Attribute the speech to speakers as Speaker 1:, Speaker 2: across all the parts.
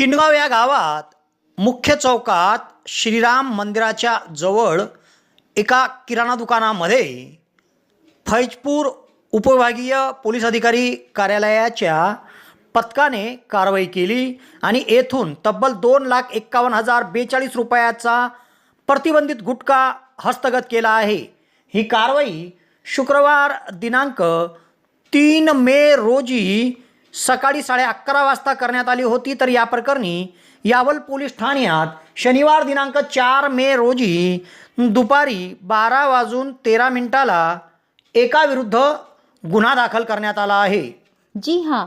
Speaker 1: किनगाव या गावात मुख्य चौकात श्रीराम मंदिराच्या जवळ एका किराणा दुकानामध्ये फैजपूर उपविभागीय पोलीस अधिकारी कार्यालयाच्या पथकाने कारवाई केली आणि येथून तब्बल दोन लाख एक्कावन्न हजार बेचाळीस रुपयाचा प्रतिबंधित गुटखा हस्तगत केला आहे. ही कारवाई शुक्रवार दिनांक तीन मे रोजी सकाळी साडे अकरा वाजता करण्यात आली होती तर या प्रकरणी यावल पोलीस ठाण्यात शनिवार दिनांक चार मे रोजी दुपारी बारा वाजून तेरा मिनिटाला एका विरुद्ध गुन्हा दाखल करण्यात आला आहे.
Speaker 2: जी हां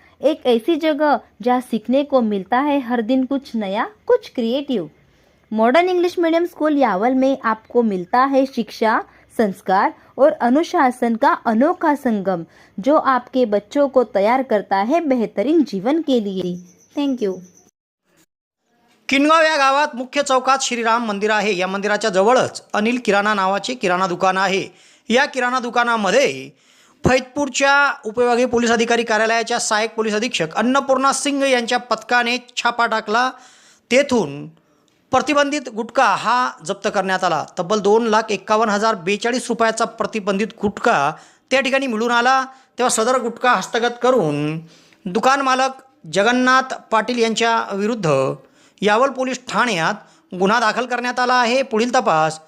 Speaker 2: एक ऐसी जगह जहाँ सीखने को मिलता है हर दिन कुछ नया कुछ creative modern English medium school Yawal में आपको मिलता है शिक्षा संस्कार और अनुशासन का अनोखा संगम जो आपके बच्चों को तैयार करता है बेहतरीन जीवन के लिए. थैंक यू
Speaker 1: किनगाव या गावात मुख्य चौकात श्रीराम मंदिर आहे. या मंदिराच्या जवळच अनिल किराणा नावाचे किराणा दुकान आहे. या किराणा दुकानामध्ये फैजपूरच्या उपविभागीय पोलीस अधिकारी कार्यालयाच्या सहाय्यक पोलीस अधीक्षक अन्नपूर्णा सिंग यांच्या पथकाने छापा टाकला. तेथून प्रतिबंधित गुटखा हा जप्त करण्यात आला. तब्बल दोन लाख एक्कावन्न हजार बेचाळीस रुपयाचा प्रतिबंधित गुटखा त्या ठिकाणी मिळून आला. तेव्हा सदर गुटखा हस्तगत करून दुकान मालक जगन्नाथ पाटील यांच्या विरुद्ध यावल पोलीस ठाण्यात गुन्हा दाखल करण्यात आला आहे. पुढील तपास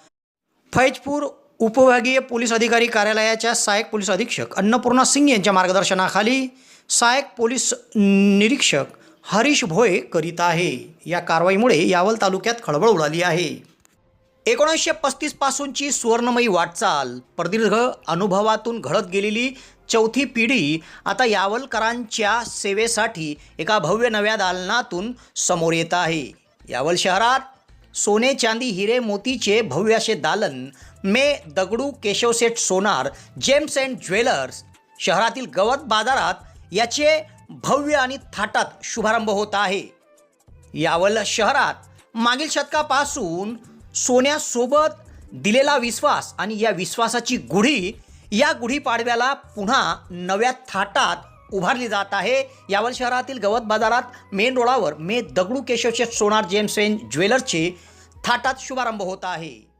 Speaker 1: फैजपूर उपविभागीय पोलीस अधिकारी कार्यालयाच्या सहाय्यक पोलीस अधीक्षक अन्नपूर्णा सिंग यांच्या मार्गदर्शनाखाली सहाय्यक पोलीस निरीक्षक हरीश भोये करीत आहे. या कारवाईमुळे यावल तालुक्यात खळबळ उडाली आहे. एकोणीसशे पस्तीसपासूनची सुवर्णमयी वाटचाल. प्रदीर्घ अनुभवातून घडत गेलेली चौथी पिढी आता यावलकरांच्या सेवेसाठी एका भव्य नव्या दालनातून समोर येत आहे. यावल शहरात सोने चांदी हिरे मोतीचे भव्य असे दालन मे Dagdu Keshavseth Sonar gems and jewellers शहरातील गवत बाजारात याचे भव्य आणि थाटात शुभारंभ होत आहे. यावल शहरात मागील शतकापासून सोन्यासोबत दिलेला विश्वास आणि या विश्वासाची गुढी या गुढीपाडव्याला पुन्हा नव्या थाटात उभारली जात आहे. यावल शहरातील गवत बाजारात मेन रोडावर मे दगडू केशवचे सोनार जेम्स एन ज्वेलर्सचे थाटात शुभारंभ होत आहे.